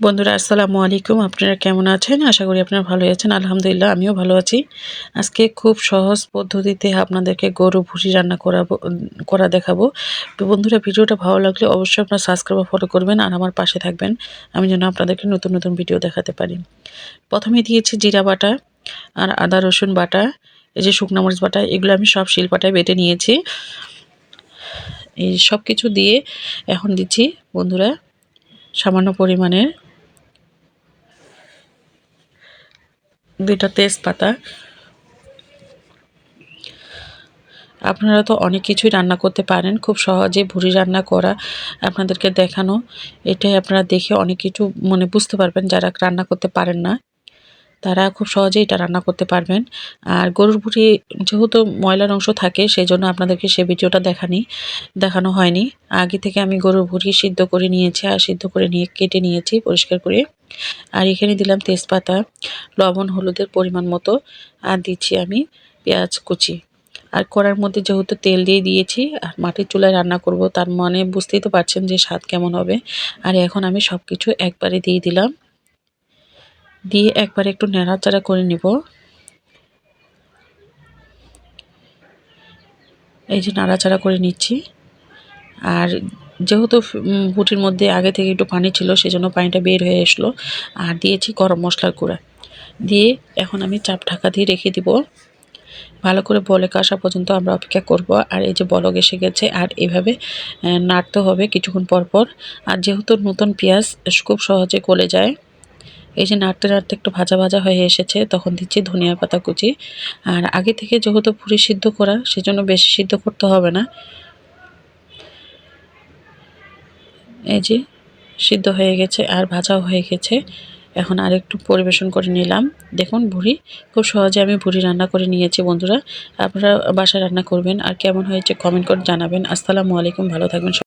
বন্ধুরা, আসসালামু আলাইকুম। আপনারা কেমন আছেন? আশা করি আপনারা ভালো আছেন। আলহামদুলিল্লাহ, আমিও ভালো আছি। আজকে খুব সহজ পদ্ধতিতে আপনাদেরকে গরু ভুসি রান্না করাবো করা দেখাবো। বন্ধুরা, ভিডিওটা ভালো লাগলে অবশ্যই আপনারা সাবস্ক্রাইব ফলো করবেন আর আমার পাশে থাকবেন। আমি যেন আপনাদেরকে নতুন নতুন ভিডিও দেখাতে পারি। প্রথমে দিয়েছি জিরা বাটা আর আদা, রসুন বাটা, এই যে শুকনো মরিচ বাটা, এগুলো আমি সব শিলপাটায় বেটে নিয়েছি। এই সব কিছু দিয়ে এখন দিচ্ছি, বন্ধুরা, সামান্য পরিমাণের দুইটা তেজপাতা। আপনারা তো অনেক কিছুই রান্না করতে পারেন, খুব সহজে ভুড়ি রান্না করা আপনাদেরকে দেখানো। এটাই আপনারা দেখে অনেক কিছু মানে বুঝতে পারবেন যারা রান্না করতে পারেন না। তারা খুব সহজেই এটা রান্না করতে পারবেন। আর গরুর ভুড়ি যেহেতু ময়লার অংশ থাকে সেই জন্য আপনাদেরকে সে ভিডিওটা দেখানি, দেখানো হয়নি। আগে থেকে আমি গরুর ভুড়ি সিদ্ধ করে নিয়েছি আর সিদ্ধ করে নিয়ে কেটে নিয়েছি পরিষ্কার করে। আর এখানে দিলাম তেজপাতা, লবণ, হলুদের পরিমাণ মতো, আর দিচ্ছি আমি পেঁয়াজ কুচি। আর কড়ার মধ্যে যেহেতু তেল দিয়ে দিয়েছি, আর মাটির চুলায় রান্না করব, তার মানে বুঝতেই তো পারছেন যে স্বাদ কেমন হবে। আর এখন আমি সব কিছু একবারে দিয়ে দিলাম। দিয়ে একবার একটু নেড়াচাড়া করে নিব। এই যে নাড়াচাড়া করে নিচ্ছি। আর যেহেতু বুটির মধ্যে আগে থেকে একটু পানি ছিল, সেজন্য পানিটা বের হয়ে আসলো। আর দিয়েছি গরম মশলার গুঁড়া। দিয়ে এখন আমি চাপ ঢাকা দিয়ে রেখে দিব। ভালো করে বলক আসা পর্যন্ত আমরা অপেক্ষা করব। আর এই যে বলক এসে গেছে, আর এভাবে নাড়তে হবে কিছুক্ষণ পর পর। আর যেহেতু নতুন পেঁয়াজ, খুব সহজে গলে যায়। এই যে নাড়তে নাড়তে একটু ভাজা ভাজা হয়ে এসেছে, তখন দিচ্ছি ধনিয়া পাতা কুচি। আর আগে থেকে যেহেতু পুরি সিদ্ধ করা, সেজন্য বেশি সিদ্ধ করতে হবে না। এই যে সিদ্ধ হয়ে গেছে আর ভাজাও হয়ে গেছে। এখন আরেকটু পরিবেশন করে নিলাম। দেখুন ভুড়ি, খুব সহজে আমি ভুড়ি রান্না করে নিয়েছি বন্ধুরা। আপনারা বাসায় রান্না করবেন। আর কেমন হয়েছে কমেন্ট করে জানাবেন। আসসালামু আলাইকুম, ভালো থাকবেন